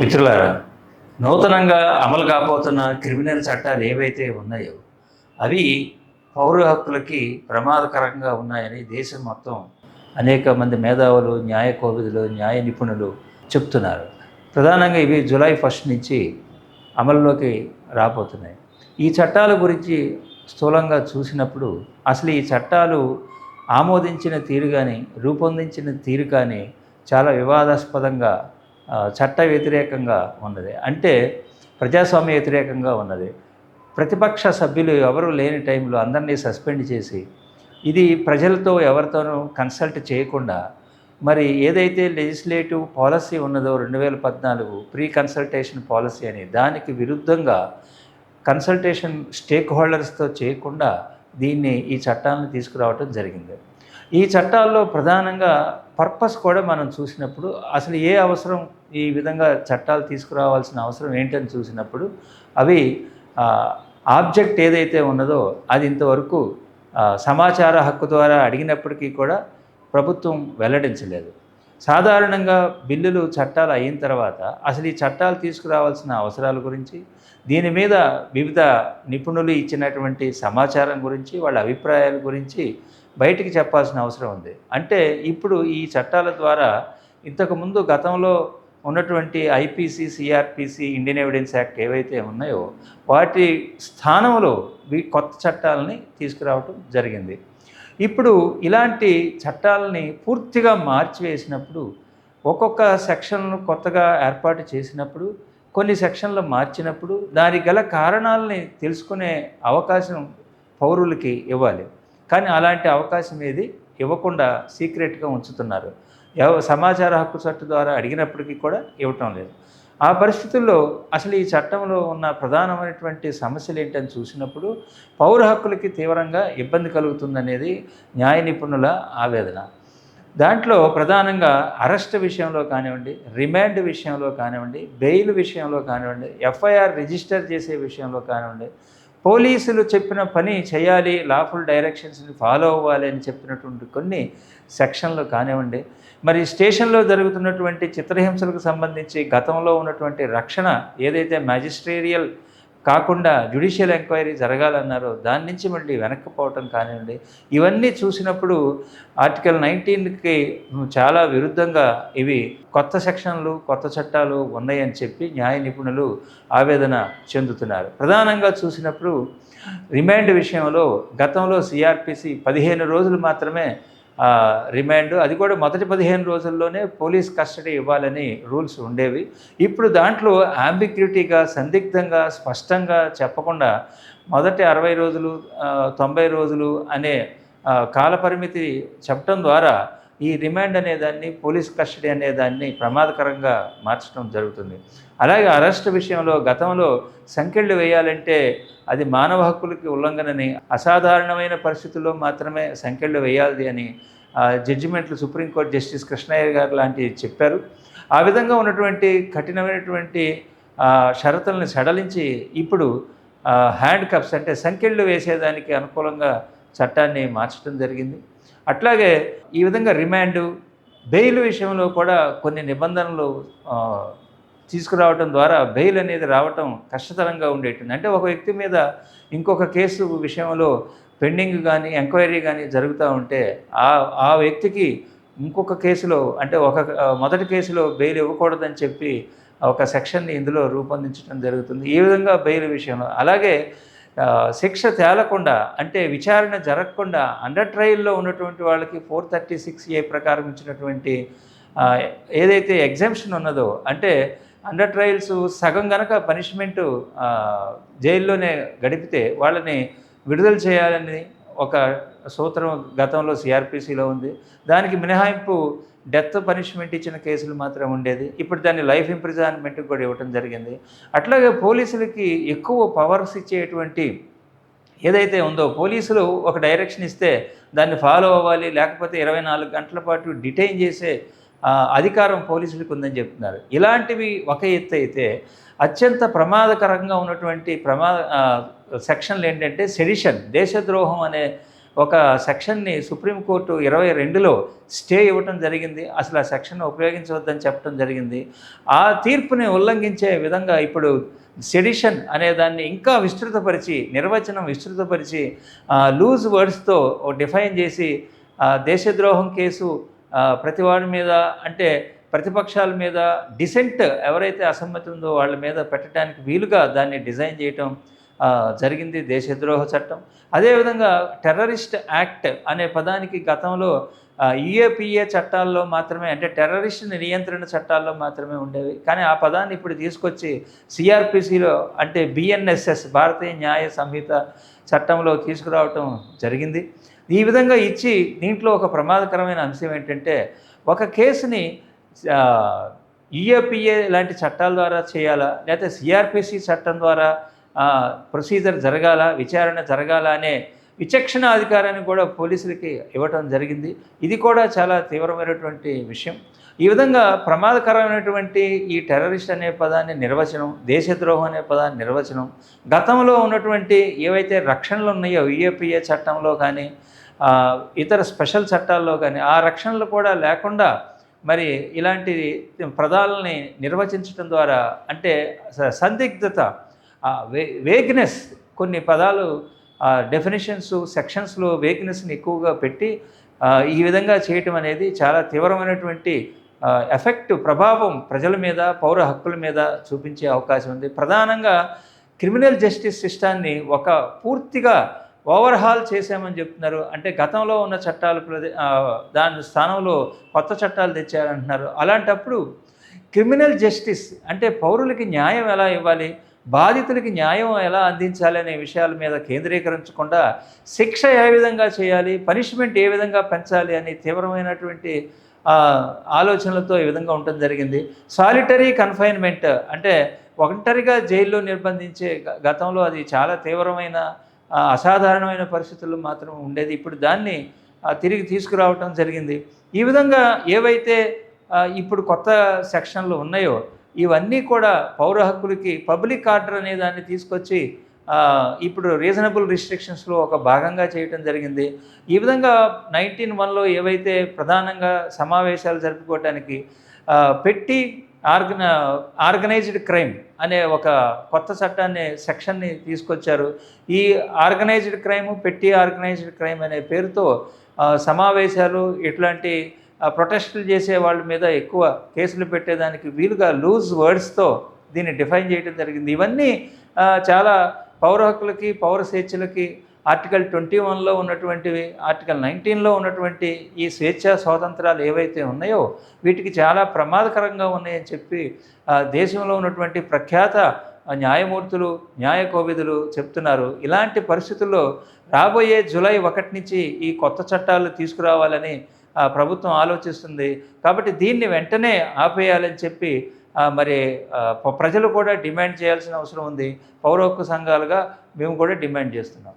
మిత్రులారా నూతనంగా అమలు కాబోతున్న క్రిమినల్ చట్టాలు ఏవైతే ఉన్నాయో అవి పౌర హక్కులకి ప్రమాదకరంగా ఉన్నాయని దేశం మొత్తం అనేక మంది మేధావులు న్యాయ కోవిధులు న్యాయ నిపుణులు చెప్తున్నారు. ప్రధానంగా ఇవి జూలై ఫస్ట్ నుంచి అమల్లోకి రాబోతున్నాయి. ఈ చట్టాల గురించి స్థూలంగా చూసినప్పుడు అసలు ఈ చట్టాలు ఆమోదించిన తీరు కానీ రూపొందించిన తీరు కానీ చాలా వివాదాస్పదంగా చట్ట వ్యతిరేకంగా ఉన్నది. అంటే ప్రజాస్వామ్య వ్యతిరేకంగా ఉన్నది. ప్రతిపక్ష సభ్యులు ఎవరు లేని టైంలో అందరినీ సస్పెండ్ చేసి ఇది ప్రజలతో ఎవరితోనూ కన్సల్ట్ చేయకుండా మరి ఏదైతే లెజిస్లేటివ్ పాలసీ ఉన్నదో రెండు వేల పద్నాలుగు ప్రీ కన్సల్టేషన్ పాలసీ అని దానికి విరుద్ధంగా కన్సల్టేషన్ స్టేక్ హోల్డర్స్తో చేయకుండా దీన్ని ఈ చట్టాలను తీసుకురావటం జరిగింది. ఈ చట్టాల్లో ప్రధానంగా పర్పస్ కూడా మనం చూసినప్పుడు అసలు ఏ అవసరం ఈ విధంగా చట్టాలు తీసుకురావాల్సిన అవసరం ఏంటని చూసినప్పుడు అవి ఆబ్జెక్ట్ ఏదైతే ఉన్నదో అది ఇంతవరకు సమాచార హక్కు ద్వారా అడిగినప్పటికీ కూడా ప్రభుత్వం వెల్లడించలేదు. సాధారణంగా బిల్లులు చట్టాలు అయిన తర్వాత అసలు ఈ చట్టాలు తీసుకురావాల్సిన అవసరాల గురించి దీని మీద వివిధ నిపుణులు ఇచ్చినటువంటి సమాచారం గురించి వాళ్ళ అభిప్రాయాల గురించి బయటికి చెప్పాల్సిన అవసరం ఉంది. అంటే ఇప్పుడు ఈ చట్టాల ద్వారా ఇంతకుముందు గతంలో ఉన్నటువంటి IPC CRPC Indian evidence act ఏవైతే ఉన్నాయో వాటి స్థానంలో వీ కొత్త చట్టాలని తీసుకురావటం జరిగింది. ఇప్పుడు ఇలాంటి చట్టాలని పూర్తిగా మార్చివేసినప్పుడు ఒక్కొక్క సెక్షన్ను కొత్తగా ఏర్పాటు చేసినప్పుడు కొన్ని సెక్షన్లు మార్చినప్పుడు దానికి గల కారణాలని తెలుసుకునే అవకాశం పౌరులకి ఇవ్వాలి. కానీ అలాంటి అవకాశం ఏది ఇవ్వకుండా సీక్రెట్గా ఉంచుతున్నారు. సమాచార హక్కు చట్టం ద్వారా అడిగినప్పటికీ కూడా ఇవ్వటం లేదు. ఆ పరిస్థితుల్లో అసలు ఈ చట్టంలో ఉన్న ప్రధానమైనటువంటి సమస్యలు ఏంటని చూసినప్పుడు పౌర హక్కులకి తీవ్రంగా ఇబ్బంది కలుగుతుందనేది న్యాయ నిపుణుల ఆవేదన. దాంట్లో ప్రధానంగా అరెస్ట్ విషయంలో కానివ్వండి రిమాండ్ విషయంలో కానివ్వండి బెయిల్ విషయంలో కానివ్వండి ఎఫ్ఐఆర్ రిజిస్టర్ చేసే విషయంలో కానివ్వండి పోలీసులు చెప్పిన పని చేయాలి లాఫుల్ డైరెక్షన్స్ని ఫాలో అవ్వాలి అని చెప్పినటువంటి కొన్ని సెక్షన్లు కానివ్వండి. మరి స్టేషన్లో జరుగుతున్నటువంటి చిత్రహింసలకు సంబంధించి గతంలో ఉన్నటువంటి రక్షణ ఏదైతే మ్యాజిస్ట్రేరియల్ కాకుండా జ్యుడిషియల్ ఎంక్వైరీ జరగాలన్నారో దాని నుంచి మళ్ళీ వెనక్కిపోవటం కానివ్వండి ఇవన్నీ చూసినప్పుడు ఆర్టికల్ నైన్టీన్కి చాలా విరుద్ధంగా ఇవి కొత్త సెక్షన్లు కొత్త చట్టాలు ఉన్నాయని చెప్పి న్యాయ నిపుణులు ఆవేదన చెందుతున్నారు. ప్రధానంగా చూసినప్పుడు రిమాండ్ విషయంలో గతంలో సిఆర్పిసి పదిహేను రోజులు మాత్రమే రిమాండ్ అది కూడా మొదటి పదిహేను రోజుల్లోనే పోలీస్ కస్టడీ ఇవ్వాలని రూల్స్ ఉండేవి. ఇప్పుడు దాంట్లో అంబిగ్యూటీగా సందిగ్ధంగా స్పష్టంగా చెప్పకుండా మొదటి అరవై రోజులు తొంభై రోజులు అనే కాలపరిమితి చెప్పడం ద్వారా ఈ రిమాండ్ అనేదాన్ని పోలీస్ కస్టడీ అనేదాన్ని ప్రమాదకరంగా మార్చడం జరుగుతుంది. అలాగే అరెస్ట్ విషయంలో గతంలో సంఖ్యలు వేయాలంటే అది మానవ హక్కులకి ఉల్లంఘనని అసాధారణమైన పరిస్థితుల్లో మాత్రమే సంఖ్యలు వేయాలి అని ఆ, జడ్జిమెంట్లు సుప్రీంకోర్టు జస్టిస్ కృష్ణయ్య గారు లాంటివి చెప్పారు. ఆ విధంగా ఉన్నటువంటి కఠినమైనటువంటి షరతులను షరతుల్ని సడలించి ఇప్పుడు హ్యాండ్ కప్స్ అంటే సంఖ్యలు వేసేదానికి అనుకూలంగా చట్టాన్ని మార్చడం జరిగింది. అట్లాగే ఈ విధంగా రిమాండు బెయిల్ విషయంలో కూడా కొన్ని నిబంధనలు తీసుకురావడం ద్వారా బెయిల్ అనేది రావటం కష్టతరంగా ఉండేటుంది అంటే ఒక వ్యక్తి మీద ఇంకొక కేసు విషయంలో పెండింగ్ కానీ ఎంక్వైరీ కానీ జరుగుతూ ఉంటే ఆ ఆ వ్యక్తికి ఇంకొక కేసులో అంటే ఒక మొదటి కేసులో బెయిల్ ఇవ్వకూడదని చెప్పి ఒక సెక్షన్ని ఇందులో రూపొందించడం జరుగుతుంది. ఈ విధంగా బెయిల్ విషయంలో. అలాగే శిక్ష తేలకుండా అంటే విచారణ జరగకుండా అండర్ ట్రయల్లో ఉన్నటువంటి వాళ్ళకి ఫోర్ థర్టీ సిక్స్ ఏ ప్రకారం ఇచ్చినటువంటి ఏదైతే ఎగ్జామ్షన్ ఉన్నదో అంటే అండర్ ట్రయల్స్ సగం గనక పనిష్మెంటు జైల్లోనే గడిపితే వాళ్ళని విడుదల చేయాలని ఒక సూత్రం గతంలో సిఆర్పిసిలో ఉంది. దానికి మినహాయింపు డెత్ పనిష్మెంట్ ఇచ్చిన కేసులు మాత్రం ఉండేది. ఇప్పుడు దాన్ని లైఫ్ ఇంప్రిజాన్మెంట్ కూడా ఇవ్వటం జరిగింది. అట్లాగే పోలీసులకి ఎక్కువ పవర్స్ ఇచ్చేటువంటి ఏదైతే ఉందో పోలీసులు ఒక డైరెక్షన్ ఇస్తే దాన్ని ఫాలో అవ్వాలి లేకపోతే ఇరవై నాలుగు గంటల పాటు డిటైన్ చేసే అధికారం పోలీసులకు ఉందని చెప్తున్నారు. ఇలాంటివి ఒక ఎత్తు అయితే అత్యంత ప్రమాదకరంగా ఉన్నటువంటి ప్రమాద సెక్షన్లు ఏంటంటే సెడిషన్ దేశద్రోహం అనే ఒక సెక్షన్ని సుప్రీంకోర్టు ఇరవై రెండులో స్టే ఇవ్వటం జరిగింది. అసలు ఆ సెక్షన్ ఉపయోగించవద్దని చెప్పడం జరిగింది. ఆ తీర్పుని ఉల్లంఘించే విధంగా ఇప్పుడు సెడిషన్ అనే దాన్ని ఇంకా విస్తృతపరిచి నిర్వచనం విస్తృతపరిచి లూజ్ వర్డ్స్తో డిఫైన్ చేసి దేశద్రోహం కేసు ప్రతివాడి ప్రతి మీద అంటే ప్రతిపక్షాల మీద డిసెంట్ ఎవరైతే అసమ్మతి ఉందో వాళ్ళ మీద పెట్టడానికి వీలుగా దాన్ని డిజైన్ చేయటం జరిగింది దేశద్రోహ చట్టం. అదేవిధంగా టెర్రరిస్ట్ యాక్ట్ అనే పదానికి గతంలో ఈఏపిఏ చట్టాల్లో మాత్రమే అంటే టెర్రరిస్ట్ నియంత్రణ చట్టాల్లో మాత్రమే ఉండేవి. కానీ ఆ పదాన్ని ఇప్పుడు తీసుకొచ్చి సిఆర్పిసిలో అంటే బిఎన్ఎస్ఎస్ భారతీయ న్యాయ సంహిత చట్టంలో తీసుకురావటం జరిగింది. ఈ విధంగా ఇచ్చి దీంట్లో ఒక ప్రమాదకరమైన అంశం ఏంటంటే ఒక కేసుని ఈఏపిఏ లాంటి చట్టాల ద్వారా చేయాలా? లేకపోతే సిఆర్పిసి చట్టం ద్వారా ప్రొసీజర్ జరగాల విచారణ జరగాల అనే విచక్షణ అధికారాన్ని కూడా పోలీసులకి ఇవ్వటం జరిగింది. ఇది కూడా చాలా తీవ్రమైనటువంటి విషయం. ఈ విధంగా ప్రమాదకరమైనటువంటి ఈ టెర్రరిస్ట్ అనే పదాన్ని నిర్వచనం దేశద్రోహం అనే పదాన్ని నిర్వచనం గతంలో ఉన్నటువంటి ఏవైతే రక్షణలు ఉన్నాయో ఈఏపీఏ చట్టంలో కానీ ఇతర స్పెషల్ చట్టాల్లో కానీ ఆ రక్షణలు కూడా లేకుండా మరి ఇలాంటి పదాలని నిర్వచించడం ద్వారా అంటే స- సందిగ్ధత వే వేక్నెస్ కొన్ని పదాలు డెఫినేషన్స్ సెక్షన్స్లో వేగ్నెస్ని ఎక్కువగా పెట్టి ఈ విధంగా చేయటం అనేది చాలా తీవ్రమైనటువంటి ఎఫెక్ట్ ప్రభావం ప్రజల మీద పౌర హక్కుల మీద చూపించే అవకాశం ఉంది. ప్రధానంగా క్రిమినల్ జస్టిస్ సిస్టాన్ని ఒక పూర్తిగా ఓవర్హాల్ చేశామని చెప్తున్నారు. అంటే గతంలో ఉన్న చట్టాలు ప్రదే దాని స్థానంలో కొత్త చట్టాలు తెచ్చారంటున్నారు. అలాంటప్పుడు క్రిమినల్ జస్టిస్ అంటే పౌరులకి న్యాయం ఎలా ఇవ్వాలి? బాధితులకి న్యాయం ఎలా అందించాలి అనే విషయాల మీద కేంద్రీకరించకుండా శిక్ష ఏ విధంగా చేయాలి పనిష్మెంట్ ఏ విధంగా పెంచాలి అని తీవ్రమైనటువంటి ఆలోచనలతో ఈ విధంగా ఉండటం జరిగింది. సాలిటరీ కన్ఫైన్మెంట్ అంటే ఒంటరిగా జైల్లో నిర్బంధించే గతంలో అది చాలా తీవ్రమైన అసాధారణమైన పరిస్థితుల్లో మాత్రం ఉండేది. ఇప్పుడు దాన్ని తిరిగి తీసుకురావటం జరిగింది. ఈ విధంగా ఏవైతే ఇప్పుడు కొత్త సెక్షన్లు ఉన్నాయో ఇవన్నీ కూడా పౌర హక్కులకి పబ్లిక్ ఆర్డర్ అనే దాన్ని తీసుకొచ్చి ఇప్పుడు రీజనబుల్ రిస్ట్రిక్షన్స్లో ఒక భాగంగా చేయటం జరిగింది. ఈ విధంగా నైన్టీన్ వన్లో ఏవైతే ప్రధానంగా సమావేశాలు జరుపుకోవటానికి పెట్టి ఆర్గన ఆర్గనైజ్డ్ క్రైమ్ అనే ఒక కొత్త చట్టాన్ని సెక్షన్ని తీసుకొచ్చారు. ఈ ఆర్గనైజ్డ్ క్రైమ్ పెట్టి ఆర్గనైజ్డ్ క్రైమ్ అనే పేరుతో సమావేశాలు ఇట్లాంటి ప్రొటెస్టులు చేసే వాళ్ళ మీద ఎక్కువ కేసులు పెట్టేదానికి వీలుగా లూజ్ వర్డ్స్తో దీన్ని డిఫైన్ చేయడం జరిగింది. ఇవన్నీ చాలా పౌర హక్కులకి పౌర స్వేచ్ఛలకి ఆర్టికల్ ట్వంటీ వన్లో ఉన్నటువంటివి ఆర్టికల్ నైన్టీన్లో ఉన్నటువంటి ఈ స్వేచ్ఛా స్వాతంత్రాలు ఏవైతే ఉన్నాయో వీటికి చాలా ప్రమాదకరంగా ఉన్నాయని చెప్పి దేశంలో ఉన్నటువంటి ప్రఖ్యాత న్యాయమూర్తులు న్యాయ కోవిదులు చెప్తున్నారు. ఇలాంటి పరిస్థితుల్లో రాబోయే జూలై ఒకటి నుంచి ఈ కొత్త చట్టాలు తీసుకురావాలని ప్రభుత్వం ఆలోచిస్తుంది. కాబట్టి దీన్ని వెంటనే ఆపేయాలని చెప్పి మరి ప్రజలు కూడా డిమాండ్ చేయాల్సిన అవసరం ఉంది. పౌర హక్కు సంఘాలుగా మేము కూడా డిమాండ్ చేస్తున్నాం.